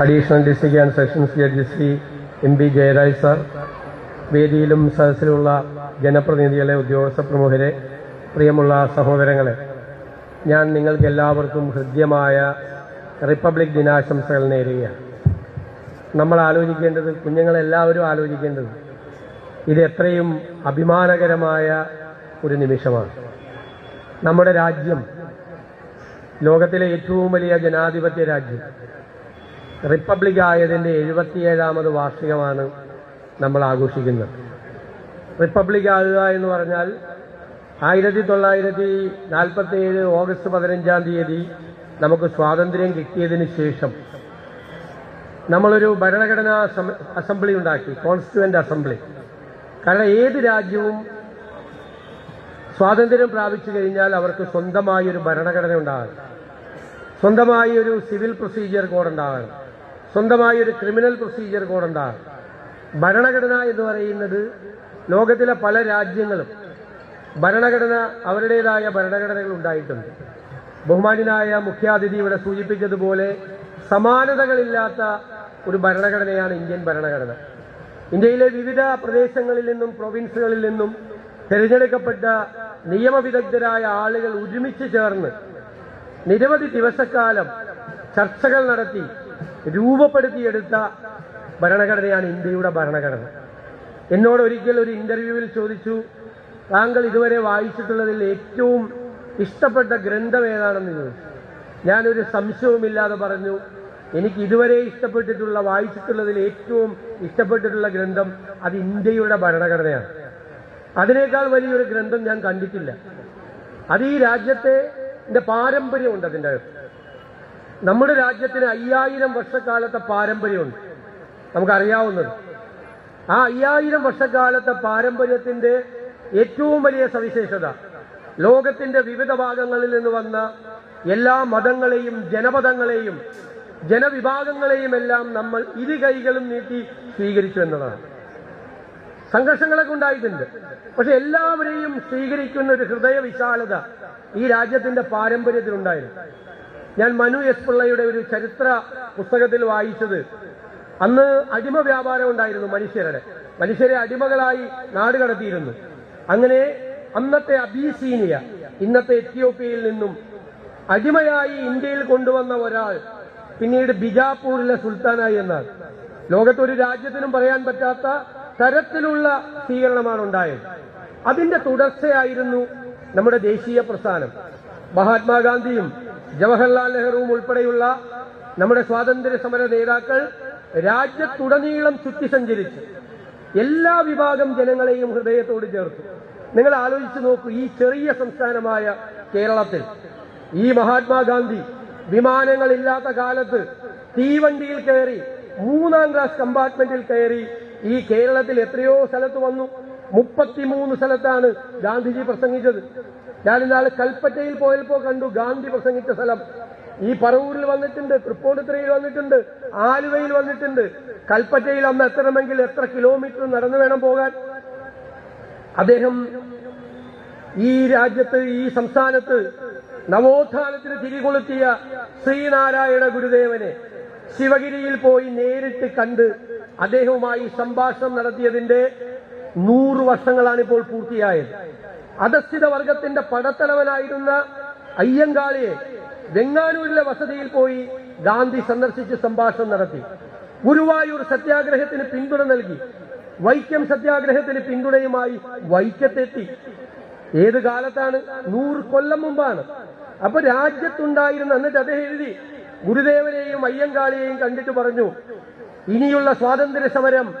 Additional district and sessions judge Shri M P Jayaraj sir വേദിയിലും സദസ്സിലുമുള്ള ജനപ്രതിനിധികളെ ഉദ്യോഗസ്ഥ പ്രമുഖരെ പ്രിയമുള്ള സഹോദരങ്ങളെ ഞാൻ നിങ്ങൾക്ക് എല്ലാവർക്കും ഹൃദ്യമായ റിപ്പബ്ലിക് ദിനാശംസകൾ നേരുകയാണ്. നമ്മൾ ആലോചിക്കേണ്ടത് കുഞ്ഞുങ്ങളെല്ലാവരും ആലോചിക്കേണ്ടത് ഇത് എത്രയും അഭിമാനകരമായ ഒരു നിമിഷമാണ്. നമ്മുടെ രാജ്യം ലോകത്തിലെ ഏറ്റവും വലിയ ജനാധിപത്യ രാജ്യം. റിപ്പബ്ലിക് ആയതിന്റെ എഴുപത്തിയേഴാമത് വാർഷികമാണ് നമ്മൾ ആഘോഷിക്കുന്നത്. റിപ്പബ്ലിക് ആകുക എന്ന് പറഞ്ഞാൽ ആയിരത്തി തൊള്ളായിരത്തി നാൽപ്പത്തി ഏഴ് ഓഗസ്റ്റ് പതിനഞ്ചാം തീയതി നമുക്ക് സ്വാതന്ത്ര്യം കിട്ടിയതിന് ശേഷം നമ്മളൊരു ഭരണഘടനാ അസംബ്ലി ഉണ്ടാക്കി കോൺസ്റ്റിറ്റ്യുവന്റ് അസംബ്ലി. കാരണം ഏത് രാജ്യവും സ്വാതന്ത്ര്യം പ്രാപിച്ചു കഴിഞ്ഞാൽ അവർക്ക് സ്വന്തമായി ഒരു ഭരണഘടന ഉണ്ടാകണം. സ്വന്തമായി ഒരു സിവിൽ പ്രൊസീജിയർ കോഡ് ഉണ്ടാകണം. സ്വന്തമായി ഒരു ക്രിമിനൽ പ്രൊസീജിയർ കോഡ് ഉണ്ടാകും ഭരണഘടന എന്ന് പറയുന്നത് ലോകത്തിലെ പല രാജ്യങ്ങളും ഭരണഘടന അവരുടേതായ ഭരണഘടനകൾ ഉണ്ടായിട്ടുണ്ട്. ബഹുമാനായ മുഖ്യാതിഥി ഇവിടെ സൂചിപ്പിച്ചതുപോലെ സമാനതകളില്ലാത്ത ഒരു ഭരണഘടനയാണ് ഇന്ത്യൻ ഭരണഘടന. ഇന്ത്യയിലെ വിവിധ പ്രദേശങ്ങളിൽ നിന്നും പ്രൊവിൻസുകളിൽ നിന്നും തിരഞ്ഞെടുക്കപ്പെട്ട നിയമവിദഗ്ധരായ ആളുകൾ ഒരുമിച്ച് ചേർന്ന് നിരവധി ദിവസക്കാലം ചർച്ചകൾ നടത്തി രൂപപ്പെടുത്തിയെടുത്ത ഭരണഘടനയാണ് ഇന്ത്യയുടെ ഭരണഘടന. എന്നോട് ഒരിക്കൽ ഒരു ഇന്റർവ്യൂവിൽ ചോദിച്ചു താങ്കൾ ഇതുവരെ വായിച്ചിട്ടുള്ളതിൽ ഏറ്റവും ഇഷ്ടപ്പെട്ട ഗ്രന്ഥം ഏതാണെന്ന് ചോദിച്ചു. ഞാനൊരു സംശയവുമില്ലാതെ പറഞ്ഞു എനിക്ക് ഇതുവരെ ഇഷ്ടപ്പെട്ടിട്ടുള്ള വായിച്ചിട്ടുള്ളതിൽ ഏറ്റവും ഇഷ്ടപ്പെട്ടിട്ടുള്ള ഗ്രന്ഥം അത് ഇന്ത്യയുടെ ഭരണഘടനയാണ്. അതിനേക്കാൾ വലിയൊരു ഗ്രന്ഥം ഞാൻ കണ്ടിട്ടില്ല. അത് ഈ രാജ്യത്തെ പാരമ്പര്യമുണ്ട് അതിന്റെ അകത്ത്. നമ്മുടെ രാജ്യത്തിന് അയ്യായിരം വർഷക്കാലത്തെ പാരമ്പര്യമുണ്ട്. നമുക്കറിയാവുന്നത്. ആ അയ്യായിരം വർഷക്കാലത്തെ പാരമ്പര്യത്തിന്റെ ഏറ്റവും വലിയ സവിശേഷത ലോകത്തിന്റെ വിവിധ ഭാഗങ്ങളിൽ നിന്ന് വന്ന എല്ലാ മതങ്ങളെയും ജനപദങ്ങളെയും ജനവിഭാഗങ്ങളെയും എല്ലാം നമ്മൾ ഇരു കൈകളും നീട്ടി സ്വീകരിച്ചു എന്നതാണ്. സംഘർഷങ്ങളൊക്കെ ഉണ്ടായിട്ടുണ്ട്. പക്ഷെ എല്ലാവരെയും സ്വീകരിക്കുന്ന ഒരു ഹൃദയ വിശാലത ഈ രാജ്യത്തിന്റെ പാരമ്പര്യത്തിലുണ്ടായിരുന്നു. ഞാൻ മനു എസ് പിള്ളയുടെ ഒരു ചരിത്ര പുസ്തകത്തിൽ വായിച്ചത്. അന്ന് അടിമ വ്യാപാരം ഉണ്ടായിരുന്നു മനുഷ്യരുടെ. മനുഷ്യരെ അടിമകളായി നാട് കടത്തിയിരുന്നു. അങ്ങനെ അന്നത്തെ അബീസീനിയ ഇന്നത്തെ എത്യോപ്യയിൽ നിന്നും അടിമയായി ഇന്ത്യയിൽ കൊണ്ടുവന്ന ഒരാൾ പിന്നീട് ബിജാപൂരിലെ സുൽത്താനായി എന്നാണ്. ലോകത്തൊരു രാജ്യത്തിനും പറയാൻ പറ്റാത്ത തരത്തിലുള്ള സ്വീകരണമാണ് ഉണ്ടായത്. അതിന്റെ തുടർച്ചയായിരുന്നു നമ്മുടെ ദേശീയ പ്രസ്ഥാനം. മഹാത്മാഗാന്ധിയും ജവഹർലാൽ നെഹ്റുവും ഉൾപ്പെടെയുള്ള നമ്മുടെ സ്വാതന്ത്ര്യ സമര നേതാക്കൾ രാജ്യത്തുടനീളം ചുറ്റി സഞ്ചരിച്ച്. എല്ലാ വിഭാഗം ജനങ്ങളെയും ഹൃദയത്തോട് ചേർത്തു. നിങ്ങൾ ആലോചിച്ച് നോക്കൂ ഈ ചെറിയ സംസ്ഥാനമായ കേരളത്തിൽ ഈ മഹാത്മാഗാന്ധി വിമാനങ്ങളില്ലാത്ത കാലത്ത് തീവണ്ടിയിൽ കയറി മൂന്നാം ക്ലാസ് കമ്പാർട്ട്മെന്റിൽ കയറി ഈ കേരളത്തിൽ എത്രയോ സ്ഥലത്ത് വന്നു. മുപ്പത്തിമൂന്ന് സ്ഥലത്താണ് ഗാന്ധിജി പ്രസംഗിച്ചത്. ഞാൻ കൽപ്പറ്റയിൽ പോയപ്പോ കണ്ടു ഗാന്ധി പ്രസംഗിച്ച സ്ഥലം. ഈ പറവൂരിൽ വന്നിട്ടുണ്ട് തൃപ്പൂണിത്തുറയിൽ വന്നിട്ടുണ്ട് ആലുവയിൽ വന്നിട്ടുണ്ട്. കൽപ്പറ്റയിൽ അന്ന് എത്തണമെങ്കിൽ എത്ര കിലോമീറ്റർ നടന്നു വേണം പോകാൻ? അദ്ദേഹം ഈ രാജ്യത്ത് ഈ സംസ്ഥാനത്ത് നവോത്ഥാനത്തിന് തിരികൊളുത്തിയ ശ്രീനാരായണ ഗുരുദേവനെ ശിവഗിരിയിൽ പോയി നേരിട്ട് കണ്ട് അദ്ദേഹവുമായി സംഭാഷണം നടത്തിയതിന്റെ നൂറ് വർഷങ്ങളാണ് ഇപ്പോൾ പൂർത്തിയായത്. അധസ്ഥിത വർഗത്തിന്റെ പടത്തലവനായിരുന്ന അയ്യങ്കാളിയെ വെങ്ങാനൂരിലെ വസതിയിൽ പോയി ഗാന്ധി സന്ദർശിച്ച് സംഭാഷണം നടത്തി. ഗുരുവായൂർ സത്യാഗ്രഹത്തിന് പിന്തുണ നൽകി. വൈക്കം സത്യാഗ്രഹത്തിന് പിന്തുണയുമായി വൈക്കത്തെത്തി. ഏത് കാലത്താണ്? നൂറ് കൊല്ലം മുമ്പാണ്. അപ്പൊ രാജ്യത്തുണ്ടായിരുന്ന എന്നിട്ട് അദ്ദേഹം എഴുതി. ഗുരുദേവനെയും അയ്യങ്കാളിയെയും കണ്ടിട്ട് പറഞ്ഞു ഇനിയുള്ള സ്വാതന്ത്ര്യ സമരം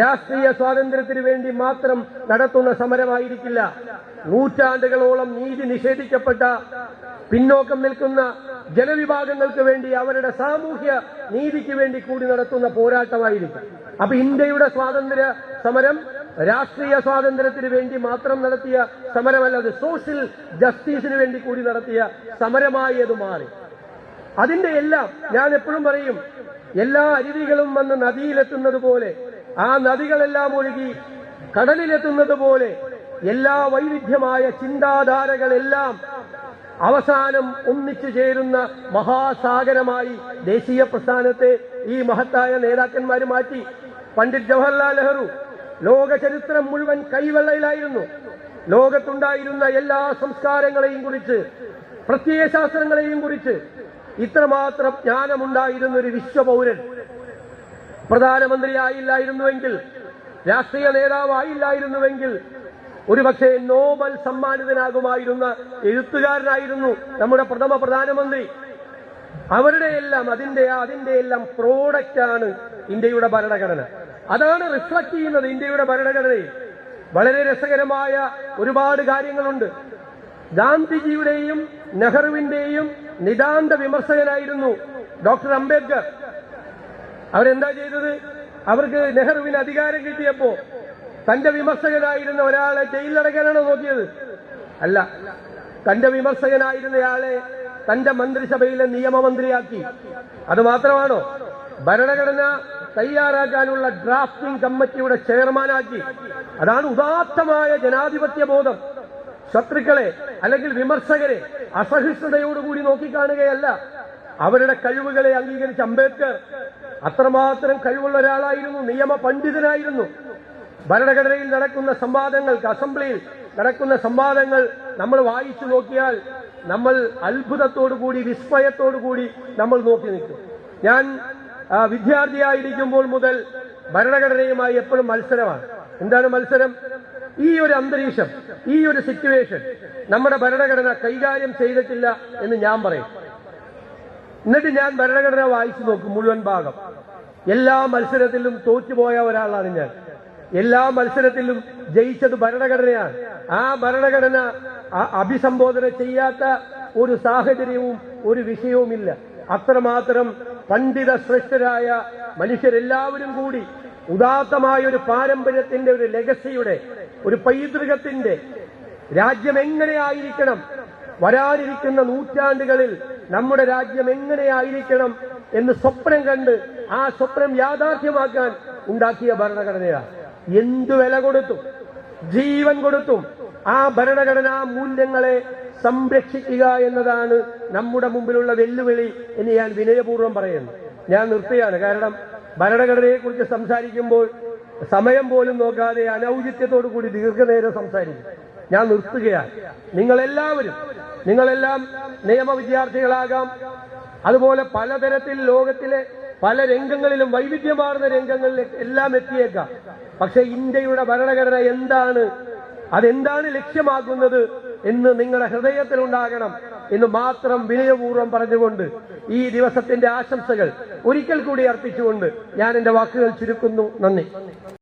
രാഷ്ട്രീയ സ്വാതന്ത്ര്യത്തിന് വേണ്ടി മാത്രം നടത്തുന്ന സമരമായിരിക്കില്ല. നൂറ്റാണ്ടുകളോളം നീതി നിഷേധിക്കപ്പെട്ട പിന്നോക്കം നിൽക്കുന്ന ജനവിഭാഗങ്ങൾക്ക് വേണ്ടി അവരുടെ സാമൂഹ്യ നീതിക്ക് വേണ്ടി കൂടി നടത്തുന്ന പോരാട്ടമായിരിക്കും. അപ്പൊ ഇന്ത്യയുടെ സ്വാതന്ത്ര്യ സമരം രാഷ്ട്രീയ സ്വാതന്ത്ര്യത്തിന് വേണ്ടി മാത്രം നടത്തിയ സമരമല്ല അത് സോഷ്യൽ ജസ്റ്റിസിന് വേണ്ടി കൂടി നടത്തിയ സമരമായി അത് മാറി. അതിന്റെ എല്ലാം ഞാൻ എപ്പോഴും പറയും എല്ലാ അരുവികളും വന്ന് നദിയിലെത്തുന്നത് പോലെ ആ നദികളെല്ലാം ഒഴുകി കടലിലെത്തുന്നത് പോലെ എല്ലാ വൈവിധ്യമായ ചിന്താധാരകളെല്ലാം അവസാനം ഒന്നിച്ചു ചേരുന്ന മഹാസാഗരമായി ദേശീയ പ്രസ്ഥാനത്തെ ഈ മഹത്തായ നേതാക്കന്മാർ മാറ്റി. പണ്ഡിറ്റ് ജവഹർലാൽ നെഹ്റു ലോക ചരിത്രം മുഴുവൻ കൈവെള്ളയിലായിരുന്നു. ലോകത്തുണ്ടായിരുന്ന എല്ലാ സംസ്കാരങ്ങളെയും കുറിച്ച് പ്രത്യയശാസ്ത്രങ്ങളെയും കുറിച്ച് ഇത്രമാത്രം ജ്ഞാനമുണ്ടായിരുന്ന ഒരു വിശ്വപൗരൻ പ്രധാനമന്ത്രിയായില്ലായിരുന്നുവെങ്കിൽ രാഷ്ട്രീയ നേതാവായില്ലായിരുന്നുവെങ്കിൽ ഒരുപക്ഷെ നോബൽ സമ്മാനിതനാകുമായിരുന്ന എഴുത്തുകാരനായിരുന്നു നമ്മുടെ പ്രഥമ പ്രധാനമന്ത്രി. അവരുടെ എല്ലാം അതിന്റെ അതിന്റെ എല്ലാം പ്രോഡക്റ്റ് ആണ് ഇന്ത്യയുടെ ഭരണഘടന. അതാണ് റിഫ്ലക്ട് ചെയ്യുന്നത് ഇന്ത്യയുടെ ഭരണഘടനയിൽ വളരെ രസകരമായ ഒരുപാട് കാര്യങ്ങളുണ്ട്. ഗാന്ധിജിയുടെയും നെഹ്റുവിന്റെയും നിതാന്ത വിമർശകനായിരുന്നു ഡോക്ടർ അംബേദ്കർ. അവരെന്താ ചെയ്തത്? അവർക്ക് നെഹ്റുവിന് അധികാരം കിട്ടിയപ്പോ തന്റെ വിമർശകനായിരുന്ന ഒരാളെ ജയിലിലടക്കാനാണോ നോക്കിയത്? അല്ല. തന്റെ വിമർശകനായിരുന്നയാളെ തന്റെ മന്ത്രിസഭയിലെ നിയമമന്ത്രിയാക്കി. അത് മാത്രമാണോ? ഭരണഘടന തയ്യാറാക്കാനുള്ള ഡ്രാഫ്റ്റിംഗ് കമ്മിറ്റിയുടെ ചെയർമാനാക്കി. അതാണ് ഉദാത്തമായ ജനാധിപത്യ ബോധം. ശത്രുക്കളെ അല്ലെങ്കിൽ വിമർശകരെ അസഹിഷ്ണുതയോടുകൂടി നോക്കിക്കാണുകയല്ല. അവരുടെ കഴിവുകളെ അംഗീകരിച്ച അംബേദ്കർ അത്രമാത്രം കഴിവുള്ള ഒരാളായിരുന്നു നിയമ പണ്ഡിതനായിരുന്നു. ഭരണഘടനയിൽ നടക്കുന്ന സംവാദങ്ങൾക്ക് അസംബ്ലിയിൽ നടക്കുന്ന സംവാദങ്ങൾ നമ്മൾ വായിച്ചു നോക്കിയാൽ നമ്മൾ അത്ഭുതത്തോടുകൂടി വിസ്മയത്തോടുകൂടി നമ്മൾ നോക്കി നിൽക്കും. ഞാൻ വിദ്യാർത്ഥിയായിരിക്കുമ്പോൾ മുതൽ ഭരണഘടനയുമായി എപ്പോഴും മത്സരമാണ്. എന്താണ് മത്സരം? ഈ ഒരു അന്തരീക്ഷം ഈ ഒരു സിറ്റുവേഷൻ നമ്മുടെ ഭരണഘടന കൈകാര്യം ചെയ്തിട്ടില്ല എന്ന് ഞാൻ പറയും. എന്നിട്ട് ഞാൻ ഭരണഘടന വായിച്ചു നോക്കും മുഴുവൻ ഭാഗം. എല്ലാ മത്സരത്തിലും തോറ്റുപോയ ഒരാളാണ് ഞാൻ. എല്ലാ മത്സരത്തിലും ജയിച്ചത് ഭരണഘടനയാണ്. ആ ഭരണഘടന അഭിസംബോധന ചെയ്യാത്ത ഒരു സാഹചര്യവും ഒരു വിഷയവുമില്ല. അത്രമാത്രം പണ്ഡിത ശ്രേഷ്ഠരായ മനുഷ്യരെല്ലാവരും കൂടി ഉദാത്തമായ ഒരു പാരമ്പര്യത്തിന്റെ ഒരു ലെഗസിയുടെ ഒരു പൈതൃകത്തിന്റെ രാജ്യം എങ്ങനെയായിരിക്കണം വരാനിരിക്കുന്ന നൂറ്റാണ്ടുകളിൽ നമ്മുടെ രാജ്യം എങ്ങനെയായിരിക്കണം എന്ന് സ്വപ്നം കണ്ട് ആ സ്വപ്നം യാഥാർത്ഥ്യമാക്കാൻ ഉണ്ടാക്കിയ ഭരണഘടനയാണ് എന്തു വില കൊടുത്തും ജീവൻ കൊടുത്തും ആ ഭരണഘടനാ മൂല്യങ്ങളെ സംരക്ഷിക്കുക എന്നതാണ് നമ്മുടെ മുമ്പിലുള്ള വെല്ലുവിളി എന്ന് ഞാൻ വിനയപൂർവം പറയുന്നു. ഞാൻ നിർത്തുകയാണ്. കാരണം ഭരണഘടനയെക്കുറിച്ച് സംസാരിക്കുമ്പോൾ സമയം പോലും നോക്കാതെ അനൗചിത്യത്തോടു കൂടി ദീർഘനേരം സംസാരിക്കും. ഞാൻ നിർത്തുകയാണ്. നിങ്ങളെല്ലാവരും നിങ്ങളെല്ലാം നിയമ വിദ്യാർത്ഥികളാകാം അതുപോലെ പലതരത്തിൽ ലോകത്തിലെ പല രംഗങ്ങളിലും വൈവിധ്യമാർന്ന രംഗങ്ങളിൽ എല്ലാം എത്തിയേക്കാം. പക്ഷെ ഇന്ത്യയുടെ ഭരണഘടന എന്താണ്? അതെന്താണ് ലക്ഷ്യമാക്കുന്നത് എന്ന് നിങ്ങളുടെ ഹൃദയത്തിലുണ്ടാകണം എന്ന് മാത്രം വിനയപൂർവം പറഞ്ഞുകൊണ്ട് ഈ ദിവസത്തിന്റെ ആശംസകൾ ഒരിക്കൽ കൂടി അർപ്പിച്ചുകൊണ്ട് ഞാൻ എന്റെ വാക്കുകൾ ചുരുക്കുന്നു. നന്ദി.